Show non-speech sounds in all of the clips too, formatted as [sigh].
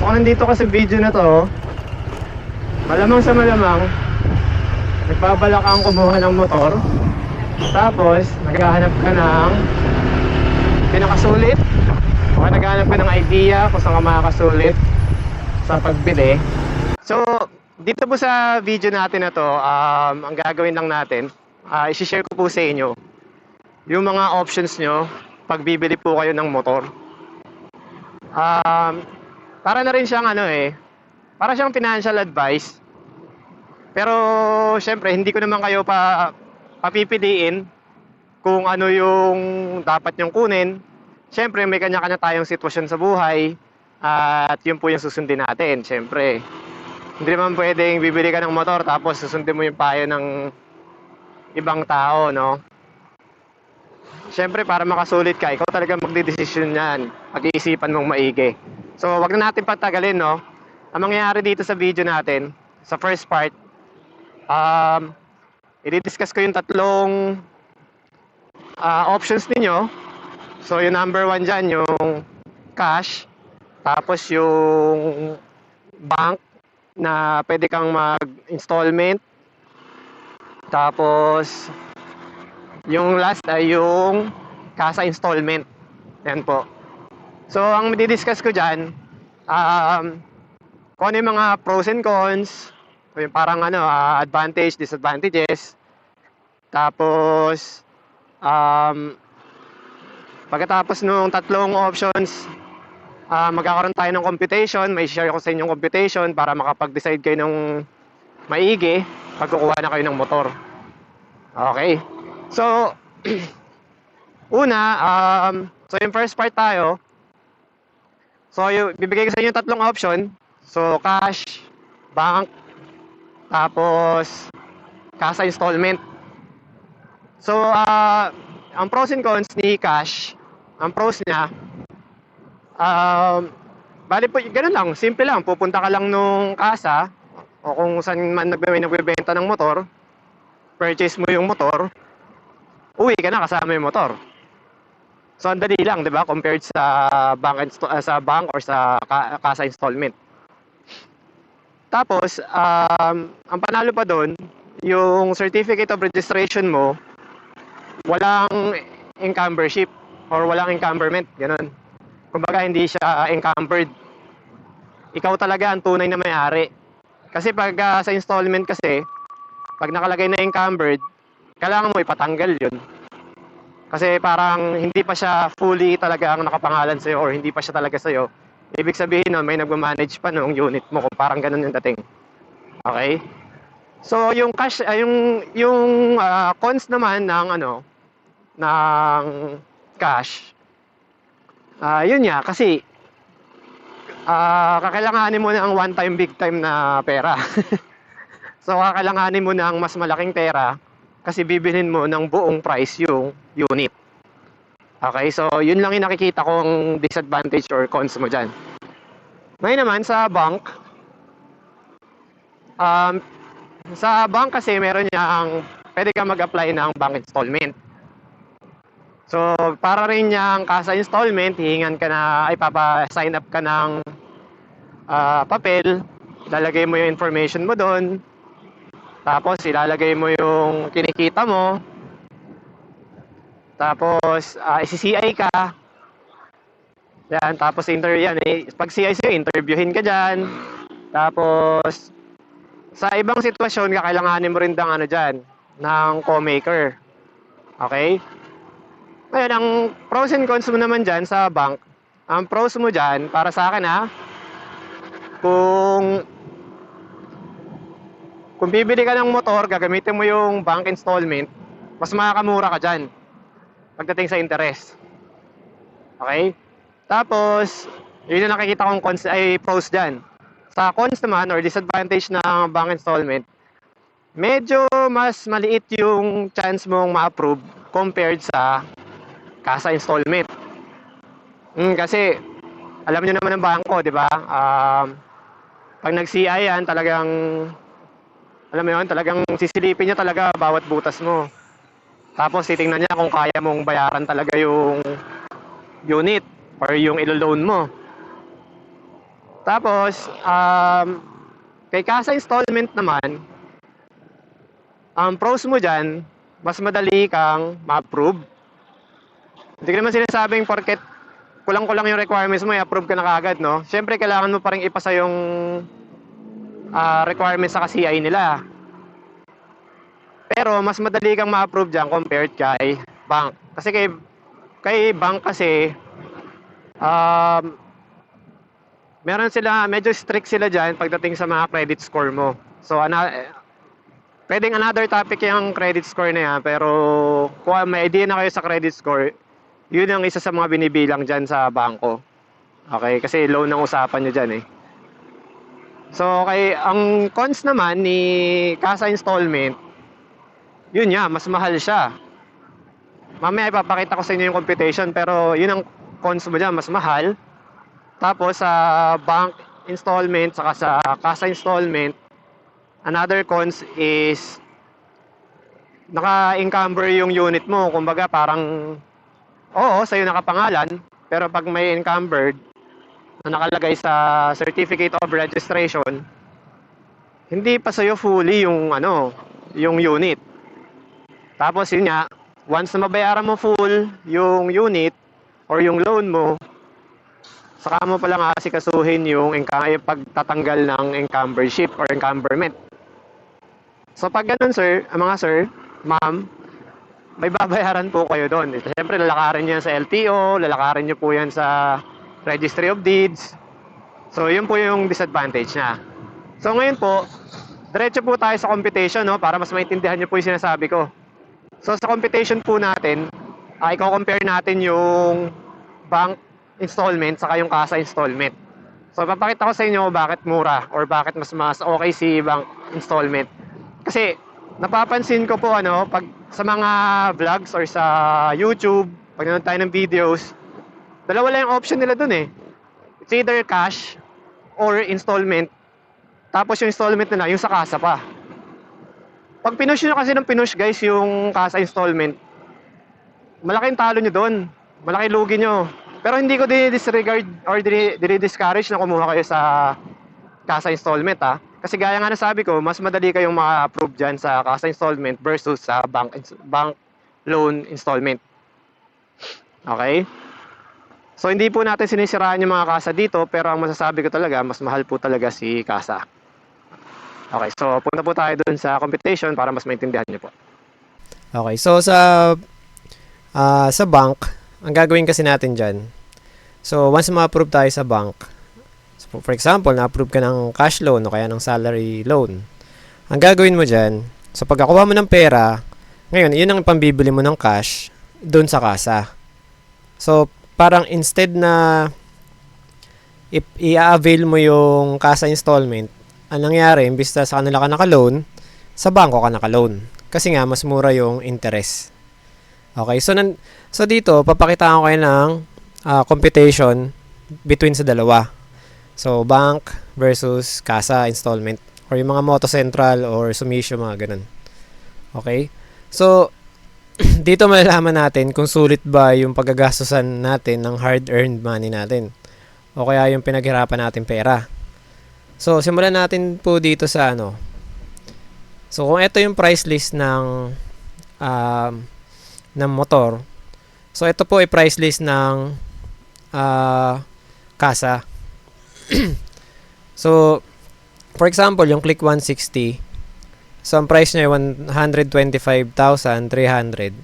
So kung nandito ka sa video na to, malamang sa malamang, nagbabalak kang kumuha ng motor, tapos naghahanap ka ng pinakasulit, o naghahanap ka ng idea kung saan ka makakasulit sa pagbili. So, dito po sa video natin na to, um, ang gagawin lang natin, uh, isi-share ko po sa inyo yung mga options nyo pag bibili po kayo ng motor. Um, para na rin siyang ano eh, para siyang financial advice. Pero syempre hindi ko naman kayo pa papipiliin kung ano yung dapat nyong kunin. Syempre may kanya-kanya tayong sitwasyon sa buhay at yun po yung susundin natin, syempre. Hindi naman pwedeng bibili ka ng motor tapos susundin mo yung payo ng ibang tao, no? Siyempre, para makasulit ka, ikaw talaga magdidesisyon yan. Pag-iisipan mong maigi. So, wag na natin patagalin, no? Ang mangyayari dito sa video natin, sa first part, um, i-discuss ko yung tatlong ah, options ninyo. So, yung number one dyan, yung cash. Tapos, yung bank na pwede kang mag-installment. Tapos, yung last ay yung casa installment. Yan po. So, ang didiscuss ko dyan, um, kung ano yung mga pros and cons, yung parang ano, ah, advantage, disadvantages. Tapos, um, pagkatapos nung tatlong options, ah, magkakaroon tayo ng computation. May share ko sa inyong computation para makapag-decide kayo ng maigi pag kukuha na kayo ng motor. Okay. So, [clears throat] una, um, so yung first part tayo. So, yung, bibigay ko sa inyo tatlong option. So, cash, bank, tapos, casa installment. So, ah, ang pros and cons ni cash, ang pros niya, um, bali po, ganun lang, simple lang. Pupunta ka lang nung casa, o kung saan man nagbe- nagbebenta ng motor, purchase mo yung motor, uwi ka na kasama yung motor. So, ang dali lang, di ba? Compared sa bank, ah, sa bank or sa ka- casa installment. Tapos, um, ang panalo pa doon, yung certificate of registration mo, walang encumbership or walang encumberment, ganun. Kumbaga, hindi siya encumbered. Ikaw talaga ang tunay na may-ari. Kasi pag ah, sa installment kasi, pag nakalagay na encumbered, kailangan mo ipatanggal yun. Kasi parang hindi pa siya fully talaga ang nakapangalan sa'yo or hindi pa siya talaga sa'yo. Ibig sabihin nun, may nagmamanage pa nung unit mo kung parang ganun yung dating. Okay? So, yung cash, ay yung, yung ah, cons naman ng ano, ng cash, ah yun nga, kasi ah kakailanganin mo na ang one time, big time na pera. [laughs] so, kakailanganin mo na ang mas malaking pera kasi bibilhin mo ng buong price yung unit. Okay, so yun lang yung nakikita kong disadvantage or cons mo dyan. Ngayon naman sa bank, um, sa bank kasi meron niyang, pwede ka mag-apply ng bank installment. So, para rin niyang kasa installment, hihingan ka na, ay papa-sign up ka ng ah, papel, lalagay mo yung information mo doon, tapos ilalagay mo yung kinikita mo, tapos uh, isi-CI ka, yan, tapos inter yan, eh, pag CI sa'yo, interviewin ka dyan, tapos sa ibang sitwasyon, kakailanganin mo rin ng ano dyan, ng co-maker. Okay? Ngayon, ang pros and cons mo naman dyan sa bank, ang pros mo dyan, para sa akin ha, kung kung bibili ka ng motor, gagamitin mo yung bank installment, mas makakamura ka dyan pagdating sa interest. Okay? Tapos, yun yung nakikita kong cons, ay pros dyan. Sa cons naman, or disadvantage ng bank installment, medyo mas maliit yung chance mong ma-approve compared sa casa installment. Mm, kasi, alam nyo naman ng bangko, di ba? Um, pag nag-CI yan, talagang, alam mo yun, talagang sisilipin niya talaga bawat butas mo. Tapos titingnan niya kung kaya mong bayaran talaga yung unit or yung ilo-loan mo. Tapos, um, kay Casa Installment naman, ang pros mo dyan, mas madali kang ma-approve. Hindi ko naman sinasabing porket kulang-kulang yung requirements mo, i-approve ka na kagad, no? Siyempre, kailangan mo pa rin ipasa yung ah, requirements sa CI nila. Pero, mas madali kang ma-approve dyan compared kay bank. Kasi kay, kay bank kasi, um, meron sila, medyo strict sila dyan pagdating sa mga credit score mo. So, ana, pwedeng another topic yung credit score na yan, pero kung may idea na kayo sa credit score, yun ang isa sa mga binibilang dyan sa bangko. Okay, kasi loan ang usapan nyo dyan eh. So, kay, ang cons naman ni Casa Installment, yun nga, mas mahal siya. Mamaya ipapakita ko sa inyo yung computation, pero yun ang cons mo dyan, mas mahal. Tapos sa bank installment, saka sa Casa Installment, another cons is naka-encumber yung unit mo. Kumbaga parang, oo, sa'yo nakapangalan, pero pag may encumbered, na nakalagay sa certificate of registration, hindi pa sa'yo fully yung ano, yung unit. Tapos yun nga, once na mabayaran mo full yung unit or yung loan mo, saka mo pala asikasuhin yung, yung pagtatanggal ng encumbership or encumberment. So pag ganun sir, mga sir, ma'am, may babayaran po kayo doon. Siyempre lalakarin niyo sa LTO, lalakarin niyo po yan sa Registry of Deeds. So yun po yung disadvantage niya. So ngayon po, diretso po tayo sa computation no, para mas maintindihan niyo po yung sinasabi ko. So sa computation po natin, ay compare natin yung bank installment saka yung casa installment. So papakita ko sa inyo bakit mura or bakit mas mas okay si bank installment. Kasi napapansin ko po ano, pag sa mga vlogs or sa YouTube, pag nanonood tayo ng videos, dalawa lang yung option nila dun eh. It's either cash or installment. Tapos yung installment nila, yung sa casa pa. Pag pinush nyo kasi ng pinush guys, yung casa installment, malaking talo nyo doon. Malaki lugi nyo. Pero hindi ko disregard or discourage na kumuha kayo sa casa installment ha. Kasi gaya nga nasabi ko, mas madali kayong ma-approve dyan sa casa installment versus sa bank, bank loan installment. Okay? So hindi po natin sinisiraan yung mga kasa dito, pero ang masasabi ko talaga, mas mahal po talaga si kasa. Okay, so punta po tayo dun sa computation para mas maintindihan niyo po. Okay, so sa ah, sa bank, ang gagawin kasi natin dyan, so once ma-approve tayo sa bank, so for example, na-approve ka ng cash loan o kaya ng salary loan, ang gagawin mo dyan, so pagkakuha mo ng pera, ngayon, yun ang pambibili mo ng cash doon sa kasa. So, parang instead na i-avail mo yung kasa installment, ang nangyari, imbis na sa kanila ka naka-loan, sa bangko ka naka-loan. Kasi nga, mas mura yung interest. Okay, so, nan, so dito, papakitaan ko kayo ng ah, computation between sa dalawa. So, bank versus casa installment. Or yung mga Moto Central or Sumisho, mga ganun. Okay? So, [clears throat] dito malalaman natin kung sulit ba yung paggagastusan natin ng hard-earned money natin. O kaya yung pinaghirapan natin pera. So, simulan natin po dito sa ano. So, kung ito yung price list ng um, ng motor. So, ito po ay price list ng ah, kasa. [clears throat] so, for example, yung Click 160, so ang price niya ay 125,300.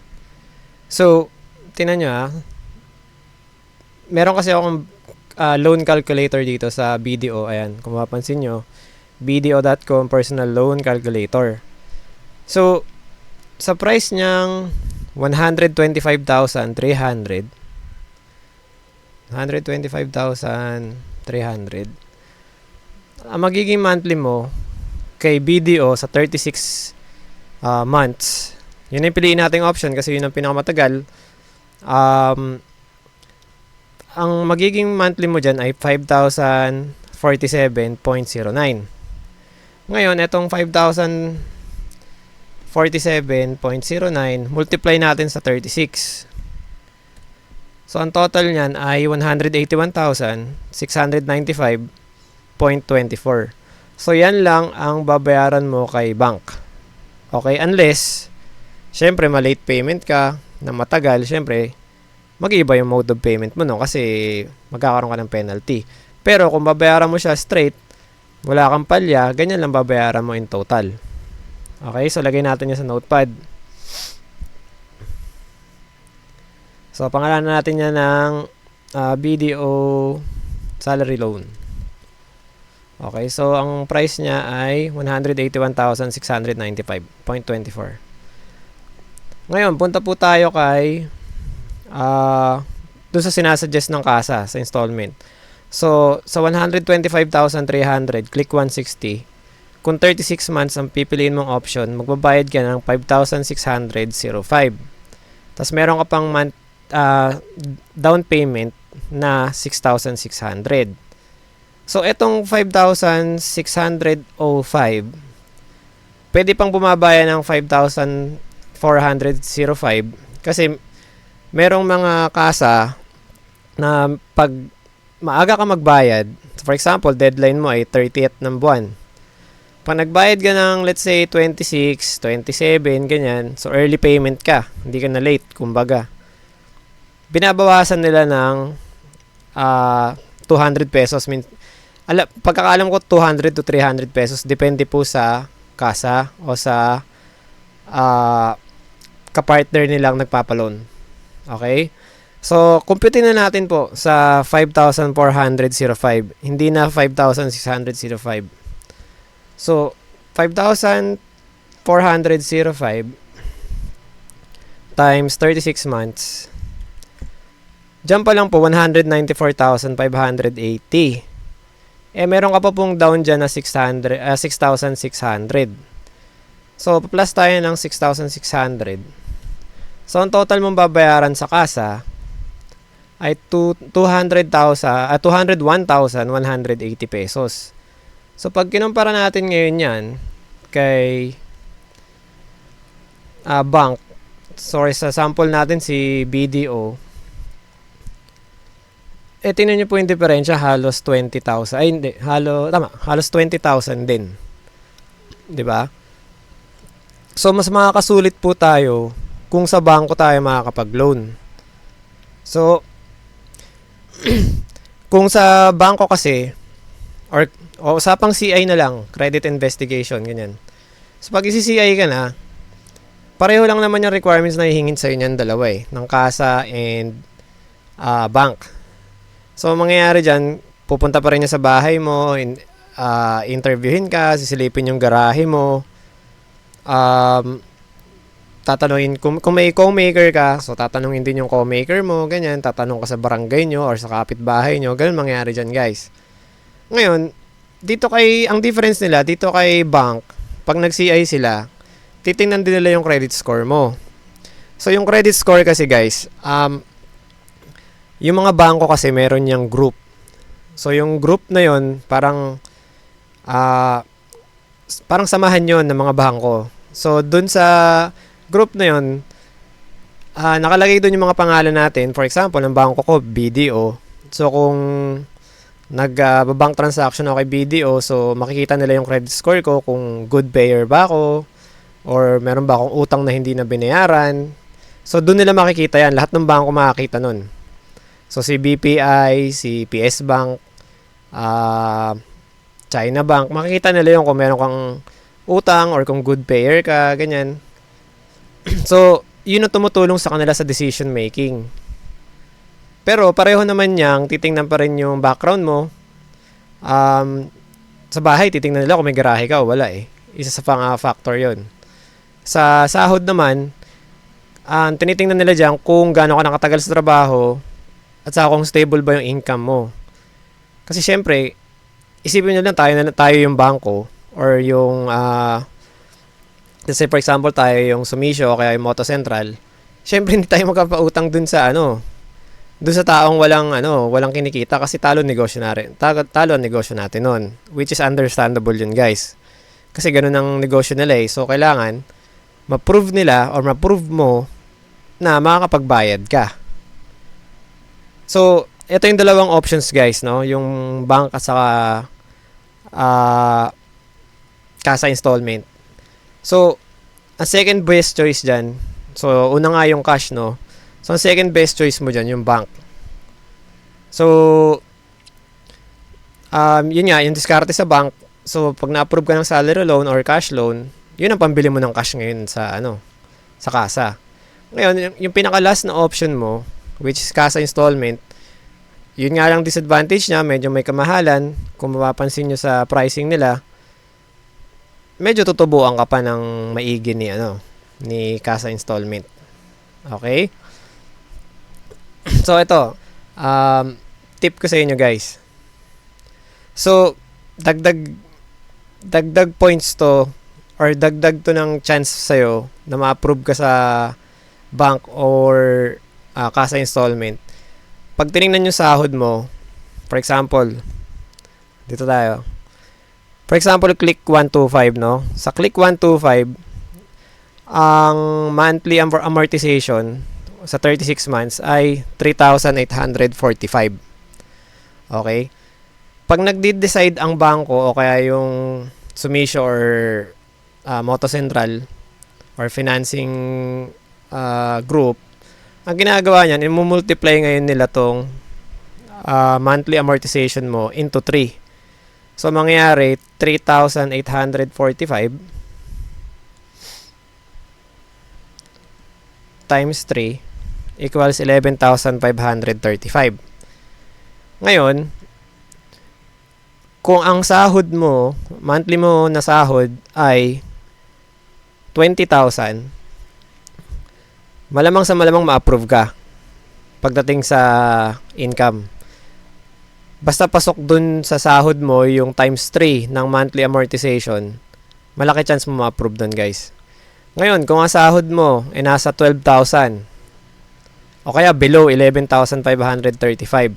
So, tinan nyo ah. Meron kasi akong ah, loan calculator dito sa BDO. Ayan, kung mapapansin nyo, BDO.com personal loan calculator. So, sa price niyang 125,300 125,300 ang magiging monthly mo kay BDO sa 36 ah, months. Yun yung piliin nating option kasi yun ang pinakamatagal. Um, ang magiging monthly mo dyan ay 5,047.09 ngayon itong 5,047.09 multiply natin sa 36 So, ang total niyan ay 181,695.09. 0.24. So, yan lang ang babayaran mo kay bank. Okay, unless, syempre, ma-late payment ka, na matagal, syempre, mag-iba yung mode of payment mo, no? Kasi, magkakaroon ka ng penalty. Pero, kung babayaran mo siya straight, wala kang palya, ganyan lang babayaran mo in total. Okay, so lagay natin yan sa notepad. So, pangalanan natin yan ng ah, BDO salary loan. Okay, so ang price niya ay 181,695.24. Ngayon, punta po tayo kay ah doon sa sinasuggest ng kasa sa installment. So, sa 125,300, click 160. Kung 36 months ang pipiliin mong option, magbabayad ka ng 5,600.05. Tapos meron ka pang month, ah, down payment na 6,600. So, etong 5,605, pwede pang bumabaya ng 5,405 kasi merong mga kasa na pag maaga ka magbayad, for example, deadline mo ay 30th ng buwan. Pag nagbayad ka ng, let's say, 26, 27, ganyan, so early payment ka, hindi ka na late, kumbaga. Binabawasan nila ng ah 200 pesos. Min ala, pagkakaalam ko 200 to 300 pesos depende po sa kasa o sa ah kapartner nilang nagpapaloan. Okay? So, computin na natin po sa 5,405. Hindi na 5,605. So, 5,405 times 36 months. Diyan pa lang po, 194,580. Eh, meron ka pa pong down dyan na 600, ah, 6,600. So, plus tayo ng 6,600. So, ang total mong babayaran sa kasa ay two- 200,000, ah, 201,180 pesos. So, pag kinumpara natin ngayon yan kay ah, bank, sorry, sa sample natin si BDO, eh, tingnan nyo po yung diferensya, halos 20,000. Ay, hindi. Halo, tama, halos 20,000 din. 'Di ba? So, mas makakasulit po tayo kung sa bangko tayo makakapag-loan. So, [clears throat] kung sa bangko kasi, or o usapang CI na lang, credit investigation, ganyan. So, pag isi-CI ka na, pareho lang naman yung requirements na hihingin sa inyo ng dalawa eh, ng kasa and ah, bank. So, ang mangyayari dyan, pupunta pa rin niya sa bahay mo, in, ah, interviewin ka, sisilipin yung garahe mo, um, tatanungin, kung, kung may co-maker ka, so tatanungin din yung co-maker mo, ganyan, tatanong ka sa barangay nyo or sa kapitbahay nyo, ganun mangyayari dyan, guys. Ngayon, dito kay, ang difference nila, dito kay bank, pag nag-CI sila, titingnan din nila yung credit score mo. So, yung credit score kasi, guys, um, yung mga bangko kasi meron niyang group. So yung group na yon parang ah parang samahan yon ng mga bangko. So dun sa group na yon ah nakalagay doon yung mga pangalan natin. For example, ng bangko ko BDO. So kung nag-bank transaction ako kay BDO, so makikita nila yung credit score ko kung good payer ba ako or meron ba akong utang na hindi na binayaran. So doon nila makikita yan. Lahat ng bangko makakita nun. So si BPI, si PS Bank, ah China Bank, makikita nila yung kung meron kang utang or kung good payer ka, ganyan. [clears throat] so, yun ang tumutulong sa kanila sa decision making. Pero pareho naman niyang titingnan pa rin yung background mo. Um, sa bahay, titingnan nila kung may garahe ka o wala eh. Isa sa pang ah, factor yon. Sa sahod naman, um, tinitingnan nila dyan kung gaano ka nakatagal sa trabaho, at saka kung stable ba yung income mo. Kasi syempre, isipin nyo lang tayo, na, tayo yung bangko or yung, ah let's say for example, tayo yung Sumisho o kaya yung Moto Central. Syempre, [laughs] hindi tayo magpapautang dun sa ano, dun sa taong walang ano, walang kinikita kasi talo negosyo natin. Talo, talo negosyo natin nun. Which is understandable yun, guys. Kasi ganun ang negosyo nila eh. So, kailangan ma-prove nila or ma-prove mo na makakapagbayad ka. So, ito yung dalawang options guys, no? Yung bank at saka ah, kasa installment. So, ang second best choice dyan, so, una nga yung cash, no? So, ang second best choice mo dyan, yung bank. So, um, yun nga, yung diskarte sa bank, so, pag na-approve ka ng salary loan or cash loan, yun ang pambili mo ng cash ngayon sa, ano, sa kasa. Ngayon, yung pinaka-last na option mo, which is kasa installment, yun nga lang disadvantage niya, medyo may kamahalan. Kung mapapansin nyo sa pricing nila, medyo tutubuan ka pa ng maigi ni ano ni Casa Installment. Okay? [clears throat] So ito, um, tip ko sa inyo guys. So dagdag dagdag points to or dagdag to ng chance sa'yo na ma-approve ka sa bank or ah, Casa Installment. Pag tinignan yung sahod mo, for example, dito tayo. For example, click 125, no? Sa click 125, ang monthly amor- amortization sa 36 months ay 3,845. Okay? Pag nagde-decide ang bangko o kaya yung Sumisho or uh, Moto Central or financing uh, group, ang ginagawa niyan, i-multiply ngayon nila tong ah, monthly amortization mo into 3. So, mangyayari, 3,845 times 3 equals 11,535. Ngayon, kung ang sahod mo, monthly mo na sahod ay 20,000, malamang sa malamang ma-approve ka pagdating sa income. Basta pasok dun sa sahod mo yung times 3 ng monthly amortization, malaki chance mo ma-approve dun guys. Ngayon, kung ang sahod mo ay nasa 12,000 o kaya below 11,535,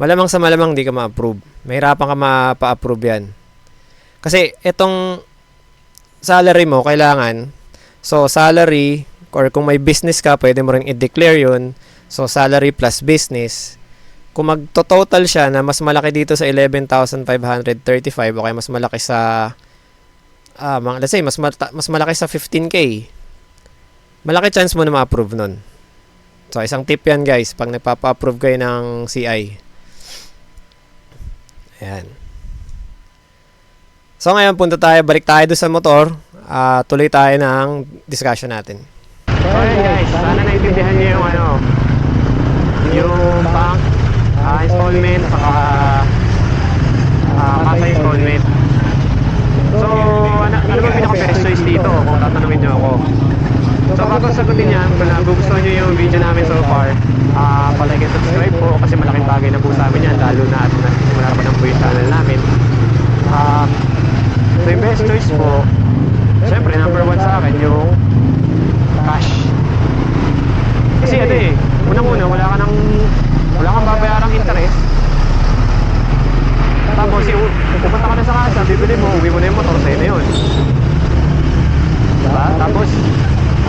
malamang sa malamang di ka ma-approve. Mahirapan ka mapa-approve yan. Kasi itong salary mo, kailangan, so salary, or kung may business ka, pwede mo rin i-declare yun. So, salary plus business. Kung magto-total siya na mas malaki dito sa 11,535 o kaya mas malaki sa ah, mga, let's say mas mata- mas malaki sa 15k. Malaki chance mo na ma-approve nun. So, isang tip yan guys pag nagpapa-approve kayo ng CI. Ayan. So, ngayon punta tayo, balik tayo doon sa motor. Ah, tuloy tayo ng discussion natin. Ayan guys, sana naintindihan niyo yung ano, yung bank ah, installment, saka uh, kasa installment. So, ano, ano ba pinaka-best choice dito kung tatanungin niyo ako? So, bago sagutin yan, kung nagugustuhan niyo yung video namin so far, ah palike and subscribe po kasi malaking bagay na po sa amin yan, lalo na at nasisimula pa ng po yung channel namin. Um, so, yung best choice po, syempre, number one sa akin, yung cash. Kasi ano eh, unang-una, wala ka nang, wala kang babayarang interest. Tapos, yung, pupunta ka na sa kasa, bibili mo, uwi mo na yung motor, sa'yo na yun. Diba? Tapos,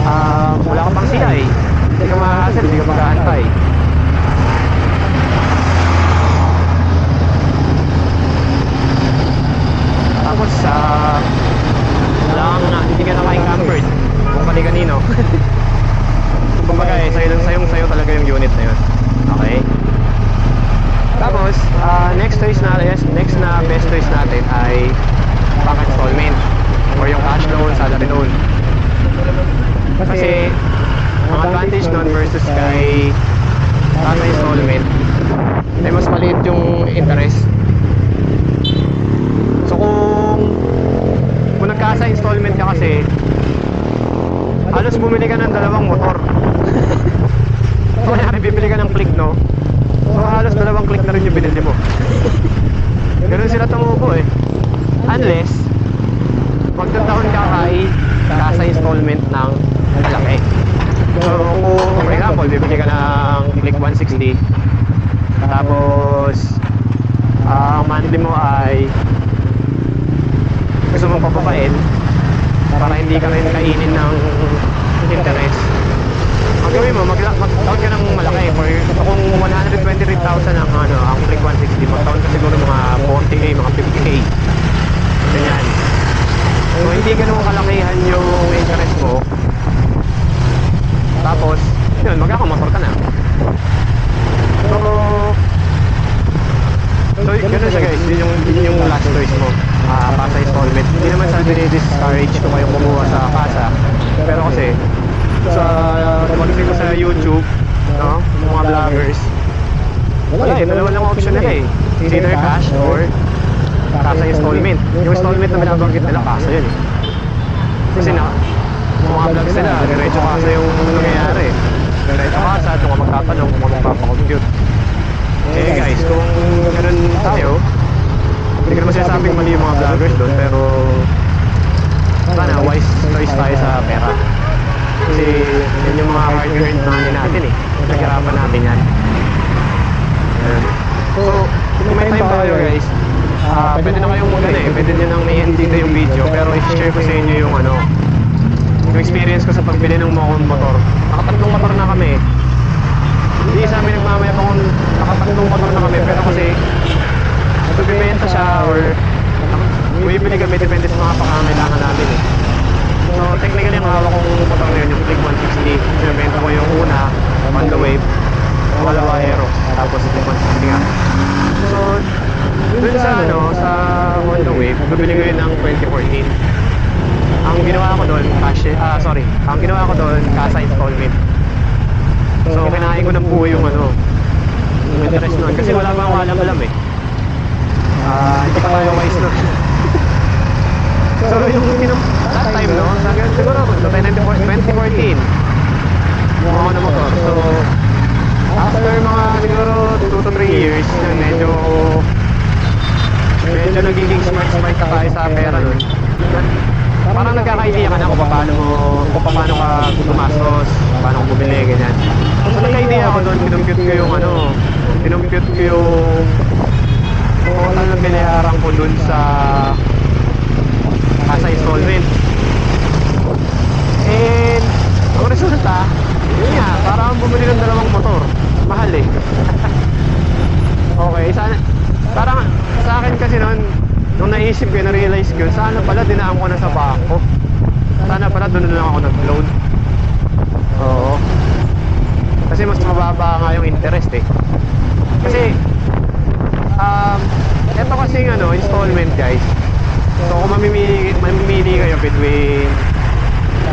ah, wala ka pang CI. Hindi ka makakasal, hindi ka mag-aantay. Tapos, ah, wala kang, na- hindi ka na ma-encumbered. Kung pali kanino. [laughs] Kumbaga eh, sa'yo, sa'yo, sa'yo talaga yung unit na yun. Okay? Tapos, ah, next choice natin, next na best choice natin ay bank installment or yung cash loan, salary loan. Kasi, ang advantage nun versus kay cash installment ay mas maliit yung interest. So kung kung nagkasa installment ka kasi halos bumili ka ng dalawang motor. [laughs] Kung bibili ka ng click no, so halos dalawang click na rin yung binili mo. Ganun sila tumubo eh. Unless, magtataon ka kay kasa installment ng malaki. So, kung for example, bibili ka ng click 160, tapos, ang monthly mo ay gusto mong papapain para hindi ka rin kainin ng interest. Ang gawin mo, mag-count mag ka ng malaki. For, kung 123,000 ang ano, ang Click 160, mag-count ka siguro mga 40k, mga 50k. Ganyan. So, hindi ganun kalakihan yung interest mo. Tapos, yun, magkakamotor ka na. So, yung last choice mo. Ah, kasa installment. Hindi naman sa dinidiscourage ko kayong kumuha sa kasa. Pero kasi, sa pag-isip ko sa YouTube, no, yung mga vloggers, wala eh, dalawa lang option nila eh. It's either cash or kasa installment. Yung installment na binabanggit nila, kasa yun eh. Kasi na, sa mga vlogs nila, diretso kasa yung nangyayari. Diretso kasa, doon ka magtatanong kung magpapakompute. Eh guys, kung ganun tayo, hindi ko naman sinasabing mali yung mga vloggers doon, pero sana wise choice tayo sa pera. Kasi yun yung mga hard-earned money natin eh. Naghirapan natin yan. So, kung may time pa kayo guys, ah pwede na kayong mag eh, pwede nyo nang i-end dito yung video, pero i-share ko sa inyo yung ano, yung experience ko sa pagbili ng mga motor. Nakatatlong motor na kami. Hindi sa amin nagmamaya kung nakatatlong motor na kami, pero kasi nagbibenta siya or bumibili kami depende sa mga pangangailangan namin eh. So technically ang hawak kong motor ngayon yung Click 160. Binibenta ko yung una, on the wave, dalawa aero, tapos Click 160 nga. So dun sa ano, sa on the wave, bibili ko yun ng 2014. Ang ginawa ko doon, cash, ah sorry, ang ginawa ko doon, kasa installment. So kinain ko ng buo yung ano, yung interest nun. Kasi wala pa akong alam-alam eh. Ah, hindi pa tayo wise nun. so yung pinam that time no, hanggang siguro 2014, 2014. Yung ako na motor. So after mga siguro 2 to 3 years, yun, medyo medyo nagiging smart smart ka tayo sa pera nun. Parang nagkaka-idea ka na kung paano kung paano ka gumastos, paano ka bumili, ganyan. So nagka-idea ako doon, kinumpute ko yung ano, kinumpute ko yung total na binayaran ko doon sa kasa installment. And ang resulta, yun nga, parang bumili ng dalawang motor. Mahal eh. [laughs] okay, sana, parang sa akin kasi noon, nung naisip ko, na-realize ko, sana pala dinaan ko na sa bangko. Sana pala doon na lang ako nag-loan. Oo. Kasi mas mababa nga yung interest eh. Kasi, um, eto kasing ano, installment guys. So kung mamimili, mamimili kayo between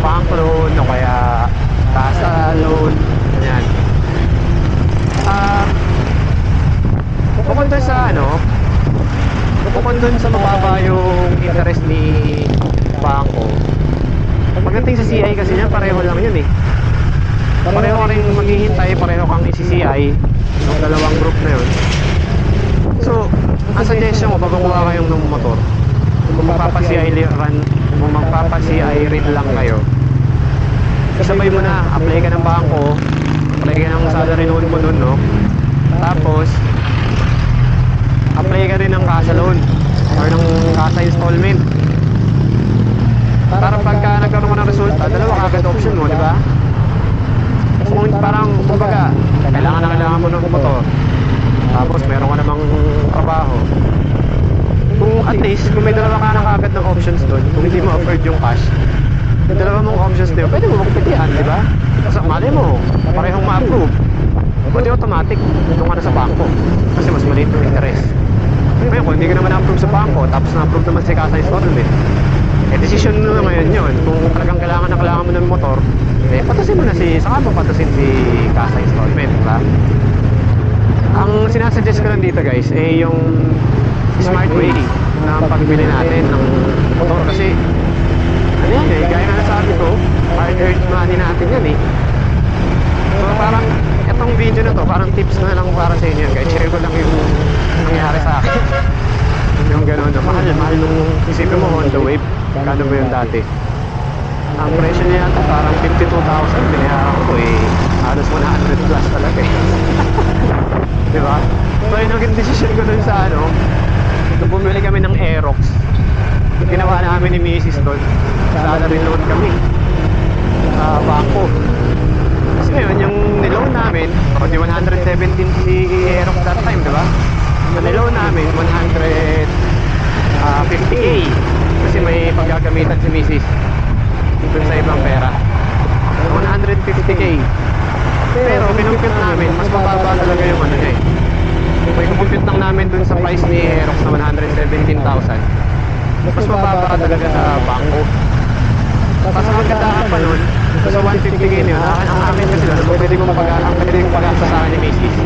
bank loan o kaya casa loan, ganyan. Um, bukod sa ano, bukod sa mababa yung interest ni bangko, pagdating sa CI kasi niya, pareho lang yun eh. Pareho ka rin maghihintay, pareho kang isi-CI ng dalawang group na yun. So, ang suggestion ko, pag kukuha kayong ng motor, kung magpapa-CI run, kung magpapa-CI rin lang kayo, sabay mo na, apply ka ng bangko, apply ka ng salary loan mo nun, no? Tapos, apply ka rin ng casa loan or ng casa installment. Para pagka nagkaroon mo ng resulta, dalawa kagad option mo, di ba? Kung parang, kumbaga, kailangan na kailangan mo ng motor. Tapos meron ka namang trabaho. Kung at least, kung may dalawa ka na kagad ng options doon, kung hindi mo offered yung cash, dalawa mong options doon, pwede mo magpitian, di ba? Kasi mali mo, parehong ma-approve. Di automatic, doon ka na sa bangko. Kasi mas maliit yung interest. Ngayon, kung hindi ka naman na-approve sa bangko, tapos na-approve naman si Casa Installment, eh, decision mo na ngayon yun. Kung talagang kailangan na kailangan mo ng motor, eh, patasin mo na si, saka mo patasin si Casa Installment, di ba? Ang sinasuggest ko lang dito guys, eh yung smart way na pagbili natin ng motor kasi ano yan eh, gaya na nasabi ko, hard earned money natin yan eh. So parang, etong video na to, parang tips na lang para sa inyo guys. Share ko lang yung nangyari sa akin. [laughs] yung gano'n, no? mahal, mahal nung isipin mo on the wave. Kano ba yung dati? Ang presyo niya yata parang 52,000 binayaran ko eh. Halos 100 plus talaga eh. [laughs] Di ba? So yun ang decision ko dun sa ano, nung bumili kami ng Aerox. Ginawa namin ni Mrs. doon. Salary loan kami. Sa bangko. Kasi ngayon, yung niloan namin, o di 117 si Aerox that time, di ba? Sa niloan namin, 150k. May paggagamitan si Mrs. Dun sa ibang pera. 150k. Pero kinumpute namin, mas mababa talaga yung ano niya eh. may compute lang namin dun sa price ni Aerox na 117,000. Mas mababa talaga sa bangko. Tapos ang kagandahan pa nun, sa 150k na yun, ang amin kasi doon, pwede kong pag ang pwede kong pag-asa sa akin ni Macy's.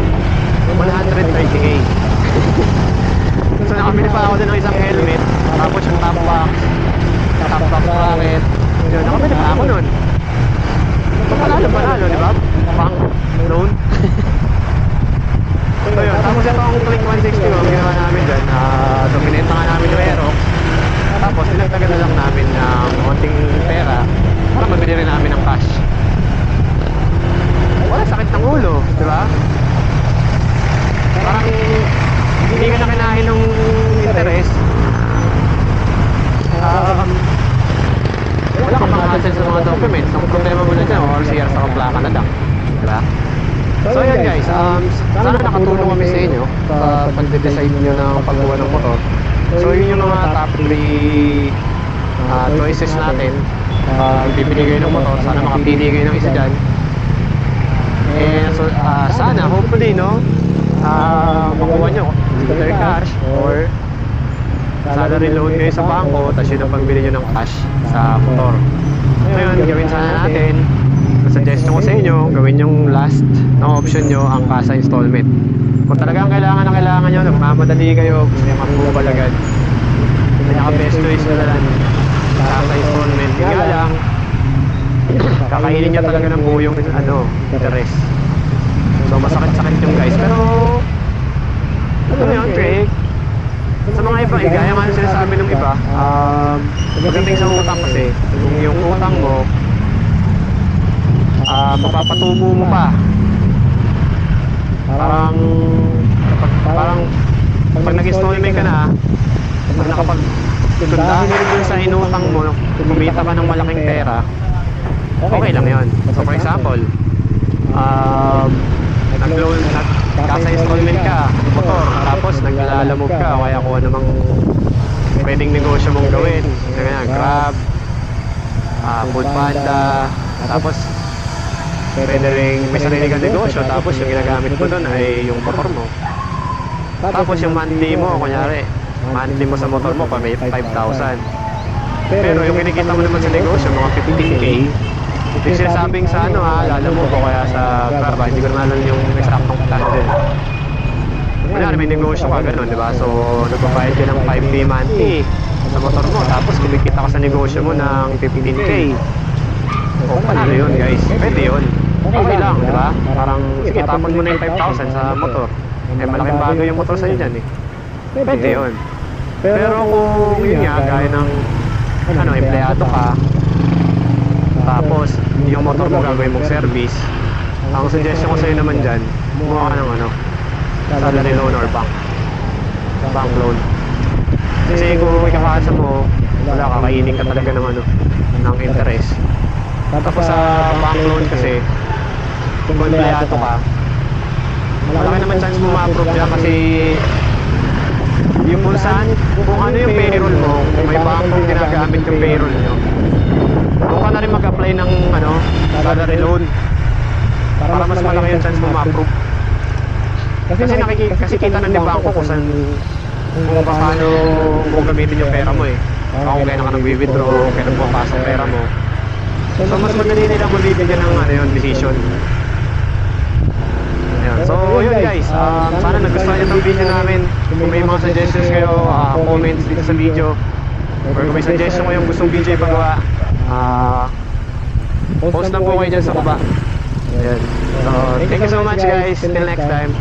130k. [laughs] so nakabili pa ako din ng isang helmet, tapos yung top box, top box bracket, yun, nakabili pa ako nun. Panalo panalo, di ba? Pang loan. so yun, tapos ito ang Click 160 ang ginawa namin dyan, uh, so pinenta nga namin yung Aerox, tapos dinagdagan na lang namin ng konting pera para mabili rin namin ng cash. Wala sakit ng ulo, di ba? Parang hindi ka na kinain ng interest. Um, wala kang mga hassle sa mga documents. Ang problema mo na dyan, or CR sa kaplaka na lang. Di ba? So yun guys, um, sana nakatulong kami sa inyo sa pagde-decide nyo ng paggawa ng motor. So yun yung mga top 3 uh, choices natin. Uh, bibili kayo ng sana makapili kayo ng isa dyan. And so, uh, sana, hopefully, no, uh, makuha nyo either cash or salary loan kayo sa bangko, tapos yun ang pagbili nyo ng cash sa motor. Ngayon, gawin sana natin, suggestion ko sa inyo, gawin yung last na option nyo ang kasa installment. Kung talagang kailangan na kailangan nyo, nagmamadali kayo, gusto nyo makubal agad, pinaka best choice na lang kasa installment. Nga lang, kakainin nyo talaga ng buo yung ano, interest. So masakit-sakit yung guys, pero ano yun, Craig? Sa mga iba, eh, gaya nga ng sinasabi ng iba, um, pagdating sa utang kasi, kung yung utang mo, ah mapapatubo mo pa. Parang, pag, parang, pag nag-installment ka na, pag nakapag tundahan mo sa inutang mo, kumita ka ng malaking pera, okay lang yun. So for example, um, nag-loan, nag, kasa installment ka, motor, tapos naglalamove ka, kaya kung ano mang pwedeng negosyo mong gawin, ganyan, grab, ah, food panda, tapos pwede rin may sarili kang negosyo, tapos yung ginagamit mo doon ay yung motor mo. Tapos yung monthly mo, kunyari, monthly mo sa motor mo pa may 5,000. Pero yung kinikita mo naman sa negosyo, mga 15k, yung sinasabing sa ano ha, lalo mo ko kaya sa Grab, ah, hindi ko naman alam yung exactong plan din. Kunyari may negosyo ka, ganun, di ba? So, nagbabayad ka ng 5k monthly sa motor mo, tapos kumikita ka sa negosyo mo ng 15k. O, panalo yun guys. Pwede yun. Okay lang, di ba? Parang, sige, tapon mo na yung 5,000 sa motor. Eh, malaking bagay yung motor sa'yo dyan eh. Pwede yun. Pero kung yun nga, gaya ng ano, empleyado ka, tapos yung motor mo gagawin mong service, ang suggestion ko sa'yo naman dyan, kumuha ka ng ano, salary loan or bank. Bank loan. Kasi kung ikakasa mo, wala kakainin ka talaga ng ano, ng interest. Tapos sa bank loan kasi, kung empleyado ka, malaki naman chance mo ma-approve yan kasi yung kung saan, kung ano yung payroll mo, kung may bangkong ginagamit yung payroll nyo, doon ka na rin mag-apply ng ano, salary loan para mas malaki yung chance mo ma-approve. Kasi nakiki kasi kita na ni bangko kung saan kung paano mo gamitin yung pera mo eh. Kung kailan ka nag-withdraw, kailan pumapasok pera mo. So mas madali nilang mabibigyan ng ano yun, decision. Ayan. So yun guys, um, sana nagustuhan nyo itong video namin. Kung may mga suggestions kayo, ah, comments dito sa video. Or kung may suggestion kayong gustong video ipagawa, ah, post lang po kayo dyan sa baba. Ayan. So thank you so much guys. Till next time.